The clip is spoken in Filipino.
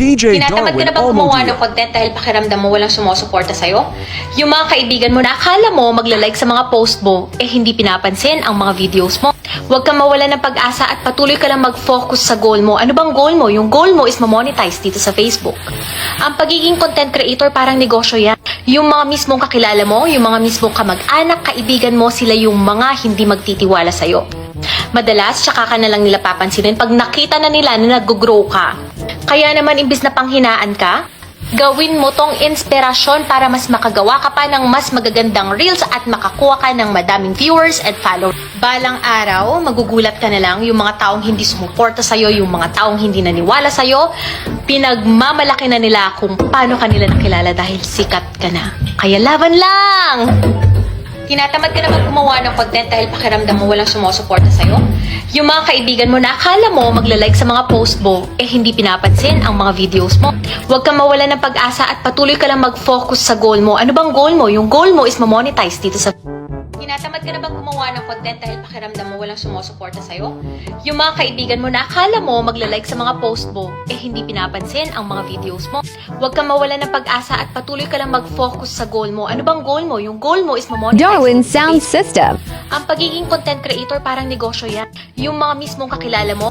DJ Tinatamad ka Darwin na ba gumawa ng content dahil pakiramdam mo walang sumusuporta sa'yo? Yung mga kaibigan mo na akala mo magla-like sa mga post mo, eh hindi pinapansin ang mga videos mo. Huwag kang mawala ng pag-asa at patuloy ka lang mag-focus sa goal mo. Ano bang goal mo? Yung goal mo is ma-monetize dito sa Facebook. Ang pagiging content creator parang negosyo yan. Yung mga mismong kakilala mo, yung mga mismong kamag-anak, kaibigan mo, sila yung mga hindi magtitiwala sa'yo. Madalas, tsaka ka na lang nila papansinin pag nakita na nila na nag-grow ka. Kaya naman, imbis na panghinaan ka, gawin mo tong inspirasyon para mas makagawa ka pa ng mas magagandang reels at makakuha ka ng madaming viewers and followers. Balang araw, magugulat ka na lang yung mga taong hindi sumuporta sa'yo, yung mga taong hindi naniwala sa'yo, pinagmamalaki na nila kung paano kanila nakilala dahil sikat ka na. Kaya laban lang! Tinatamad ka na ba gumawa ng content dahil pakiramdam mo walang sumusuporta sa'yo? Yung mga kaibigan mo na akala mo magla-like sa mga post mo, eh hindi pinapansin ang mga videos mo. Huwag kang mawala ng pag-asa at patuloy ka lang mag-focus sa goal mo. Ano bang goal mo? Yung goal mo is ma-monetize dito sa... Tinatamad ka na ba gumawa ng content dahil pakiramdam mo walang sumusuporta sa'yo? Yung mga kaibigan mo na akala mo magla-like sa mga post mo, eh hindi pinapansin ang mga videos mo. Huwag kang mawala ng pag-asa at patuloy ka lang mag-focus sa goal mo. Ano bang goal mo? Yung goal mo is ma-monetize Darwin Sound. System. Ang pagiging content creator parang negosyo yan. Yung mga mismong kakilala mo,